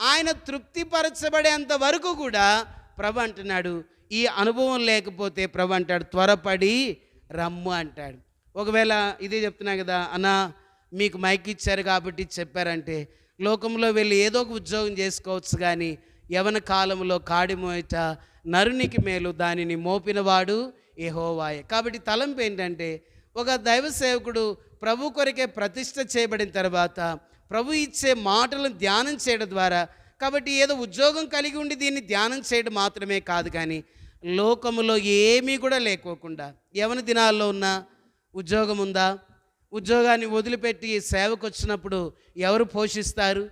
ఆయన తృప్తిపరచబడేంత వరకు కూడా ప్రభు అంటున్నాడు ఈ అనుభవం లేకపోతే ప్రభు అంటాడు త్వరపడి రమ్ము అంటాడు. ఒకవేళ ఇదే చెప్తున్నా కదా అన్న మీకు మైక్ ఇచ్చారు కాబట్టి చెప్పారంటే లోకంలో వెళ్ళి ఏదో ఒక ఉద్యోగం చేసుకోవచ్చు కానీ యవన కాలంలో కాడి మోయట నరునికి మేలు దానిని మోపినవాడు ఏహోవాయే కాబట్టి తలంపు ఏంటంటే ఒక దైవ సేవకుడు ప్రభు కొరకే ప్రతిష్ట చేయబడిన తర్వాత ప్రభు ఇచ్చే మాటలను ధ్యానం చేయడం ద్వారా కాబట్టి ఏదో ఉద్యోగం కలిగి ఉండి దీన్ని ధ్యానం చేయడం మాత్రమే కాదు కానీ లోకములో ఏమీ కూడా లేకోకుండా యవన దినాల్లో ఉన్న ఉద్యోగం ఉందా? ఉద్యోగాన్ని వదిలిపెట్టి సేవకు వచ్చినప్పుడు ఎవరు పోషిస్తారు?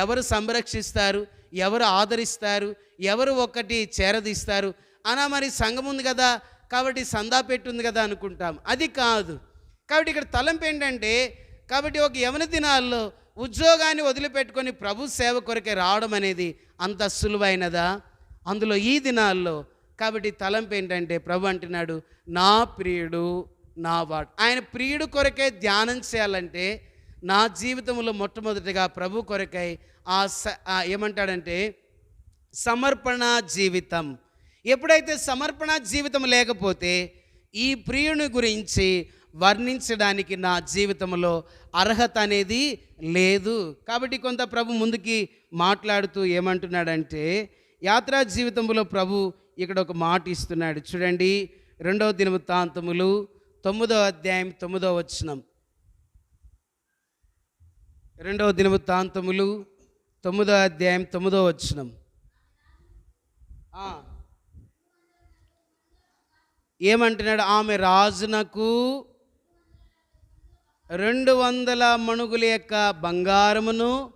ఎవరు సంరక్షిస్తారు? ఎవరు ఆదరిస్తారు? ఎవరు ఒక్కటి చేరదీస్తారు? అనా మరి సంఘం ఉంది కదా కాబట్టి సందా పెట్టుంది కదా అనుకుంటాం. అది కాదు. కాబట్టి ఇక్కడ తలంపు ఏంటంటే కాబట్టి ఒక యవన దినాల్లో ఉద్యోగాన్ని వదిలిపెట్టుకొని ప్రభు సేవ కొరకే రావడం అనేది అంత సులువైనదా? అందులో ఈ దినాల్లో కాబట్టి తలంపు ఏంటంటే ప్రభు అంటున్నాడు నా ప్రియుడు నా వాడు. ఆయన ప్రియుడు కొరకే ధ్యానం చేయాలంటే నా జీవితంలో మొట్టమొదటిగా ప్రభు కొరకై ఆ స- ఏమంటాడంటే సమర్పణ జీవితం. ఎప్పుడైతే సమర్పణ జీవితం లేకపోతే ఈ ప్రియుని గురించి వర్ణించడానికి నా జీవితంలో అర్హత అనేది లేదు. కాబట్టి కొంత ప్రభు ముందుకి మాట్లాడుతూ ఏమంటున్నాడంటే యాత్రా జీవితంలో ప్రభు ఇక్కడ ఒక మాట ఇస్తున్నాడు. చూడండి రెండవ దినవృత్తాంతములు తొమ్మిదో అధ్యాయం తొమ్మిదో వచనం. రెండవ దినవృత్తాంతములు తొమ్మిదో అధ్యాయం తొమ్మిదో వచనం. ఏమంటున్నాడు? ఆమె రాజునకు రెండు వందల మణుగుల యొక్క బంగారమును